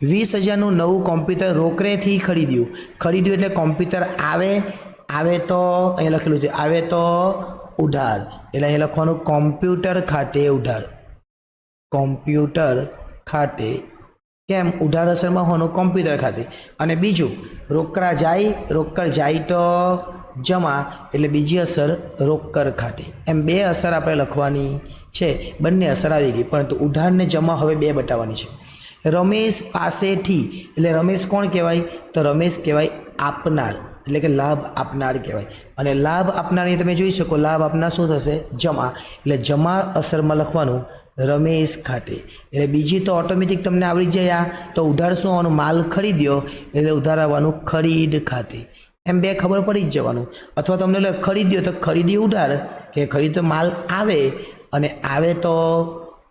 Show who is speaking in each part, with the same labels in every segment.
Speaker 1: વીસ હજારનું નવું કોમ્પ્યુટર રોકરેથી ખરીદ્યું. ખરીદ્યું એટલે કોમ્પ્યુટર આવે આવે તો અહીંયા લખેલું છે, આવે તો ઉધાર. એટલે અહીંયા લખવાનું કોમ્પ્યુટર ખાતે ઉધાર. કોમ્પ્યુટર ખાતે કેમ? ઉધાર અસરમાં હોવાનું કોમ્પ્યુટર ખાતે. અને બીજું રોકડા જાય રોકડ જાય તો જમા. એટલે બીજી અસર રોકડ ખાતે. એમ બે અસર આપણે લખવાની છે. બંને અસર આવી ગઈ, પરંતુ ઉધારને જમા હવે બે બતાવવાની છે. રમેશ પાસેથી. એટલે રમેશ કોણ કહેવાય? તો રમેશ કહેવાય આપનાર. એટલે કે લાભ આપનાર કહેવાય. અને લાભ આપનારની તમે જોઈ શકો, લાભ આપનાર શું થશે? જમા. એટલે જમા અસરમાં લખવાનું રમેશ ખાતે. એટલે બીજી તો ઓટોમેટિક તમને આવડી જાય આ. તો ઉધાર શું આવવાનું માલ ખરીદ્યો, એટલે ઉધાર આવવાનું ખરીદ ખાતે. એમ બે ખબર પડી જ જવાનું. અથવા તમને ખરીદ્યો તો ખરીદી ઉધાર. કે ખરીદો માલ આવે, અને આવે તો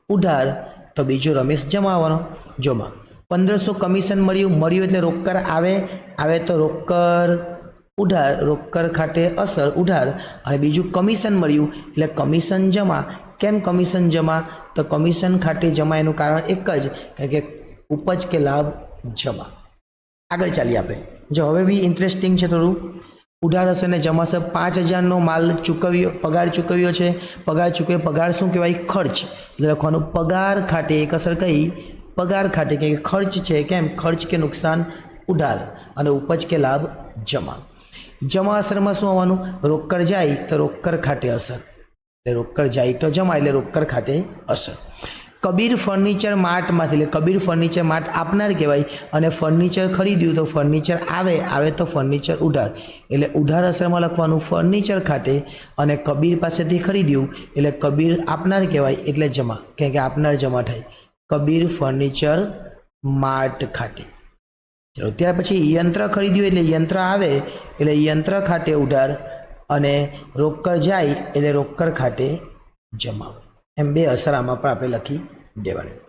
Speaker 1: ઉધાર. તો બીજો રમેશ જમાવાનો જોમાં પંદરસો કમિશન મળ્યું મળ્યું એટલે રોકડ આવે આવે તો રોકડ ઉધાર રોકડ ખાતે અસર, ઉધાર. અને બીજું કમિશન મળ્યું એટલે કમિશન જમા. કેમ કમિશન જમા? તો કમિશન ખાતે જમા એનું કારણ એક જ, કારણ કે ઉપજ કે લાભ જમા. આગળ ચાલીએ આપણે. જો હવે બી ઇન્ટરેસ્ટિંગ છે થોડું. ઉધાર અને જમાશે પાંચ હજારનો માલ ચૂકવ્યો, પગાર ચૂકવ્યો છે. પગાર ચૂકવ્યો, પગાર શું કહેવાય? ખર્ચ. એટલે લખવાનું, પગાર ખાતે એક અસર કહી પગાર ખાતે કે ખર્ચ છે કેમ? ખર્ચ કે નુકસાન? ઉધાર અને ઉપજ કે લાભ? જમા. જમા અસરમાં શું આવવાનું? રોકડ જાય તો રોકડ ખાતે અસર. એટલે રોકડ જાય તો જમા, એટલે રોકડ ખાતે અસર. કબીર ફર્નિચર માર્ટમાંથી એટલે કબીર ફર્નિચર માર્ટ આપનાર કહેવાય. અને ફર્નિચર ખરીદ્યું તો ફર્નિચર આવે આવે તો ફર્નિચર ઉધાર. એટલે ઉધાર અસરમાં લખવાનું ફર્નિચર ખાતે અને કબીર પાસેથી ખરીદ્યું એટલે કબીર આપનાર કહેવાય એટલે જમા. કેમ કે આપનાર જમા થાય. કબીર ફર્નિચર માર્ટ ખાતે. ચલો, ત્યાર પછી યંત્ર ખરીદ્યું એટલે યંત્ર આવે એટલે યંત્ર ખાતે ઉધાર અને રોકડ જાય એટલે રોકડ ખાતે જમા. એમ બે અસર આમાં પણ આપણે લખી llevan